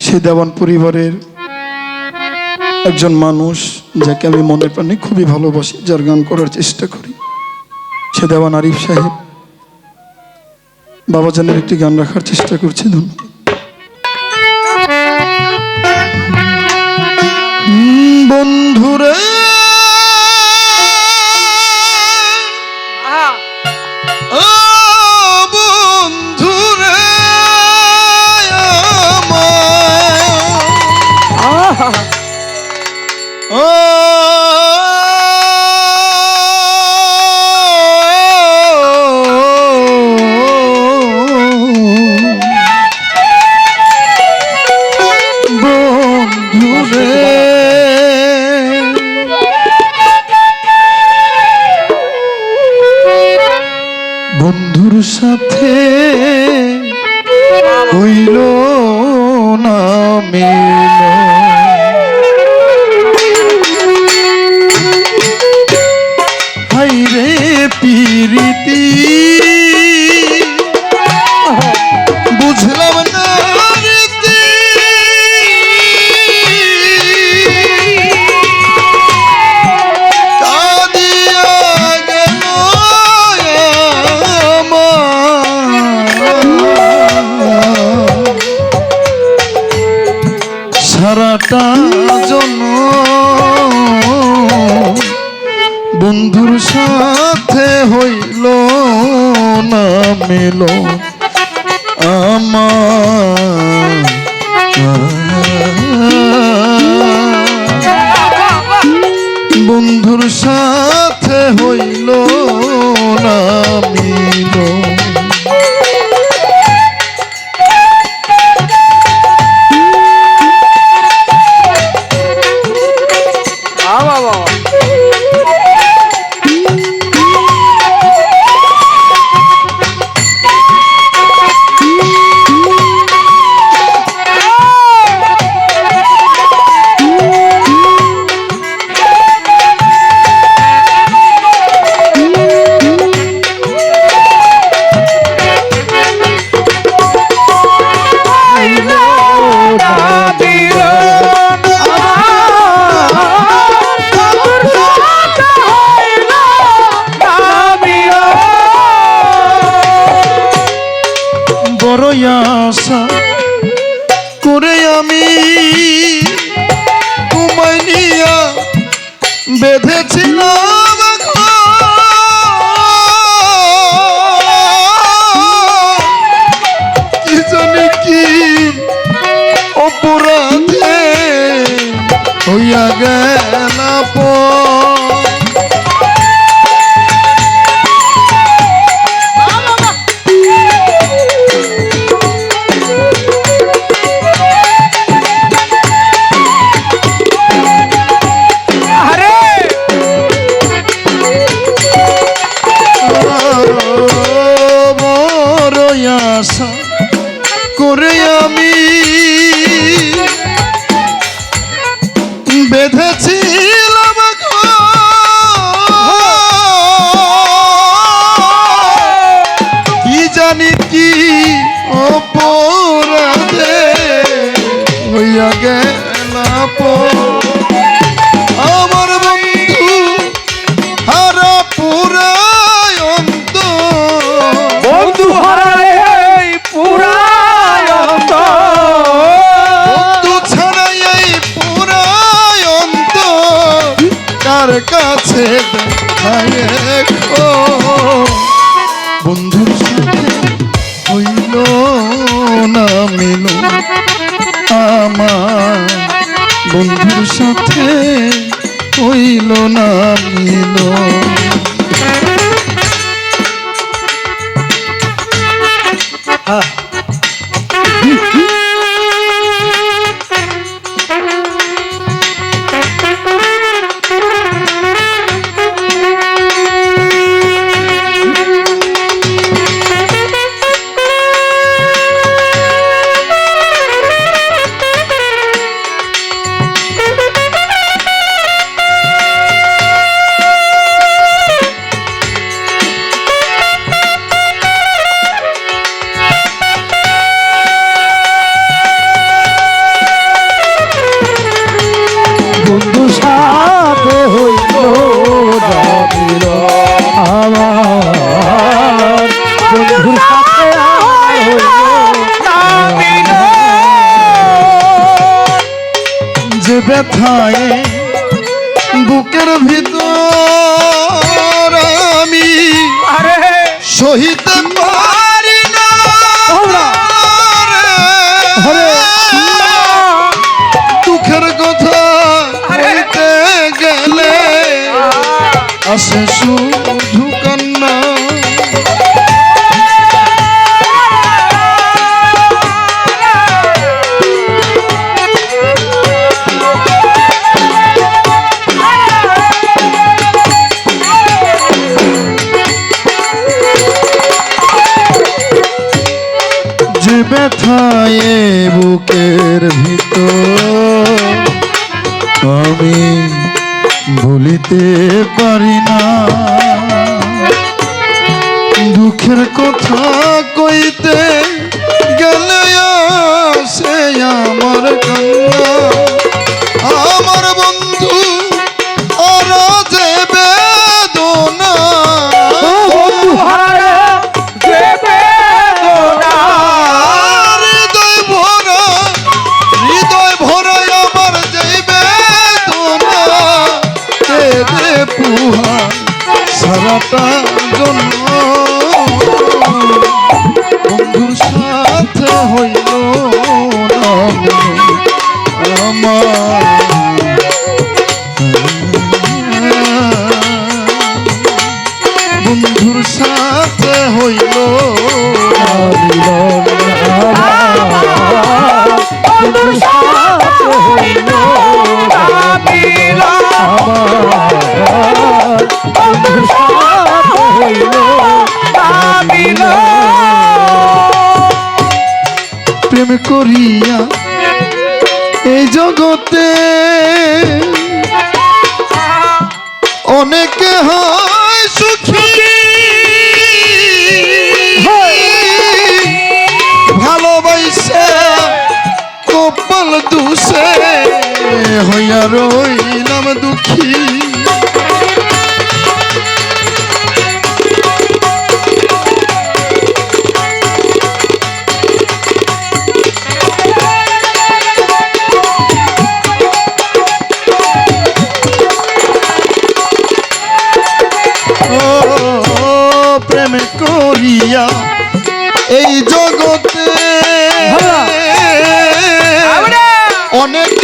সে দেওয়ান পরিবারের একজন মানুষ যাকে আমি মনে প্রাণে খুবই ভালোবাসি, যার গান করার চেষ্টা করি। সে দেওয়ান আরিফ সাহেব বাবা বাবাজানের একটি গান রাখার চেষ্টা করছে। ধন্যবাদ। বন্ধুর সাথে হইল না মিল সারাটা জন্য বন্ধুর সাথে হইল না মিল। আমার বন্ধুর সাথে হইল না মিল। তোমায় নিয়া বেঁধেছিলাম। কি জানি কি অপরাধে হইয়া গেল পর আশা করে আমি বেঁধেছিলাম কি জানি কি অপরাধে সাথে হইল না মিল Thank ব্যথায় বুকের ভিতর আমি আরে। সহিতে পারি না। দুঃখের কথা হইতে গেলে আসে শুন आखिर को था कोई ते गलया से या मर गंगा আমার হইয়া রইলাম দুঃখী। করিয়া এই জগতে অনেক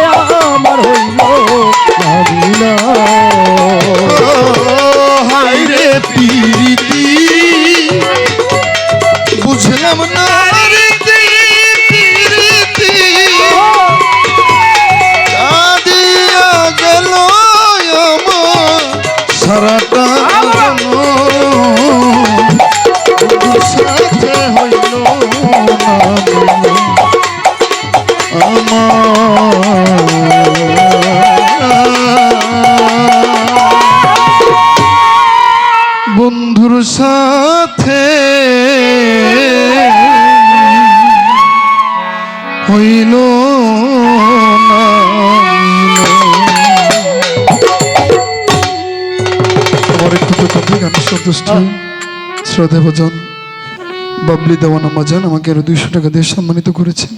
হইল আমার একটু শ্রদ্ধা ভজন। বাবলি দেওয়ান আমাজান আমাকে আরও দুইশো টাকা দিয়ে সম্মানিত করেছেন।